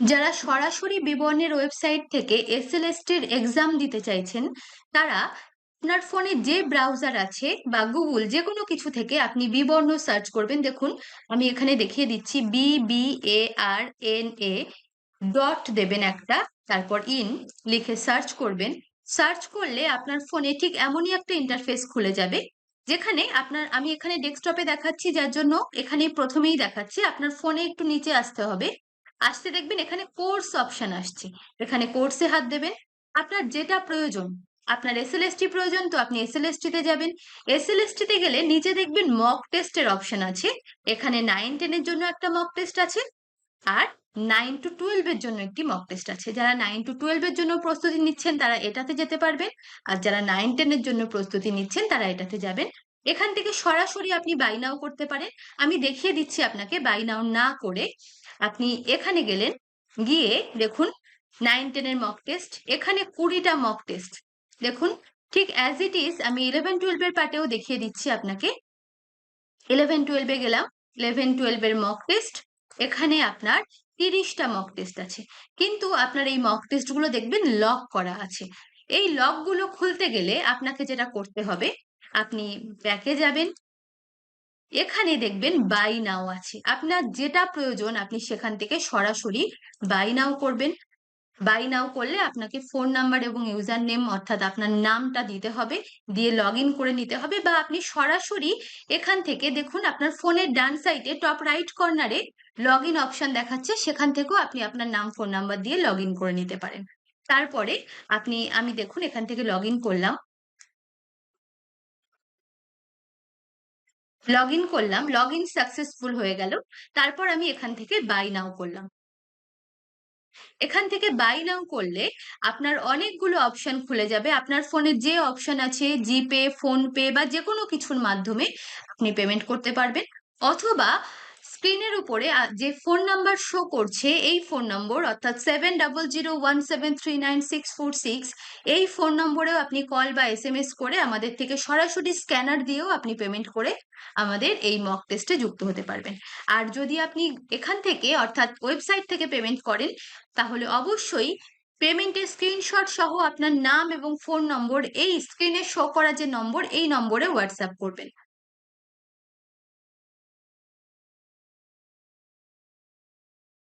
যারা সরাসরি বিবর্ণের ওয়েবসাইট থেকে এসএলএসটির এক্সাম দিতে চাইছেন, তারা আপনার ফোনে যে ব্রাউজার আছে বা গুগল যে কোনো কিছু থেকে আপনি বিবর্ণ সার্চ করবেন। দেখুন, আমি এখানে দেখিয়ে দিচ্ছি B B A R N A dot দেবেন একটা, তারপর ইন লিখে সার্চ করবেন। সার্চ করলে আপনার ফোনে ঠিক এমনই একটা ইন্টারফেস খুলে যাবে, যেখানে আপনার, আমি এখানে ডেস্কটপে দেখাচ্ছি, যার জন্য এখানে প্রথমেই দেখাচ্ছি, আপনার ফোনে একটু নিচে আসতে হবে। আসতে দেখবেন এখানে কোর্স অপশন আসছে। এখানে কোর্সে হাত দেবেন। আপনার যেটা প্রয়োজন, আপনার এসএলএসটি প্রয়োজন, তো আপনি এসএলএসটি তে যাবেন। এসএলএসটি তে গেলে নিচে দেখবেন মক টেস্টের অপশন আছে। এখানে নাইন টেনের জন্য একটা মক টেস্ট আছে আর নাইন টু টুয়েলভ এর জন্য একটি মক টেস্ট আছে। যারা নাইন টু টুয়েলভ এর জন্য প্রস্তুতি নিচ্ছেন, তারা এটাতে যেতে পারবেন। আর যারা নাইন টেনের জন্য প্রস্তুতি নিচ্ছেন, তারা এটাতে যাবেন। এখান থেকে সরাসরি আপনি বাই নাও করতে পারেন। আমি দেখিয়ে দিচ্ছি আপনাকে বাই নাও না করে আপনি এখানে গেলেন, গিয়ে দেখুন নাইন টেনের মক টেস্ট এখানে কুড়িটা মক টেস্ট দেখুন, ঠিক অ্যাজ ইট ইজ আমি ইলেভেন টুয়েলভের পার্টেও দেখিয়ে দিচ্ছি আপনাকে। ইলেভেন টুয়েলভে গেলাম ইলেভেন টুয়েলভের মক টেস্ট এখানে আপনার তিরিশটা মক টেস্ট আছে। কিন্তু আপনার এই মক টেস্টগুলো দেখবেন লক করা আছে। এই লকগুলো খুলতে গেলে আপনাকে যেটা করতে হবে, আপনি ব্যাকে যাবেন এখানে দেখবেন বাই নাও আছে। আপনার যেটা প্রয়োজন, আপনি সেখান থেকে সরাসরি বাই নাও করবেন। বাই নাও করলে আপনাকে ফোন নাম্বার এবং ইউজার নেম অর্থাৎ আপনার নামটা দিতে হবে, দিয়ে লগ করে নিতে হবে বা আপনি সরাসরি এখান থেকে দেখুন, আপনার ফোনের ডান সাইডে টপ রাইট কর্নারে লগ ইন অপশন দেখাচ্ছে, সেখান থেকেও আপনি আপনার নাম ফোন নাম্বার দিয়ে লগ করে নিতে পারেন। তারপরে আপনি, আমি দেখুন, এখান থেকে লগ করলাম। লগ ইন করলাম লগ ইন সাকসেসফুল হয়ে গেল। তারপর আমি এখান থেকে বাই নাও করলাম। এখান থেকে বাই নাও করলে আপনার অনেকগুলো অপশন খুলে যাবে। আপনার ফোনে যে অপশন আছে জিপে ফোনপে বা যে কোনো কিছুর মাধ্যমে আপনি পেমেন্ট করতে পারবেন। অথবা স্ক্রিনের উপরে যে ফোন নাম্বার শো করছে, এই ফোন নম্বর, অর্থাৎ seven double zero one seven three nine six four six এই ফোন নম্বরেও আপনি কল বা এস এম এস করে আমাদের থেকে সরাসরি স্ক্যানার দিয়েও আপনি পেমেন্ট করে আমাদের এই মক টেস্টে যুক্ত হতে পারবেন। আর যদি আপনি এখান থেকে, অর্থাৎ ওয়েবসাইট থেকে পেমেন্ট করেন, তাহলে অবশ্যই পেমেন্টের স্ক্রিনশট সহ আপনার নাম এবং ফোন নম্বর এই স্ক্রিনে শো করা যে নম্বর এই নম্বরে হোয়াটসঅ্যাপ করবেন।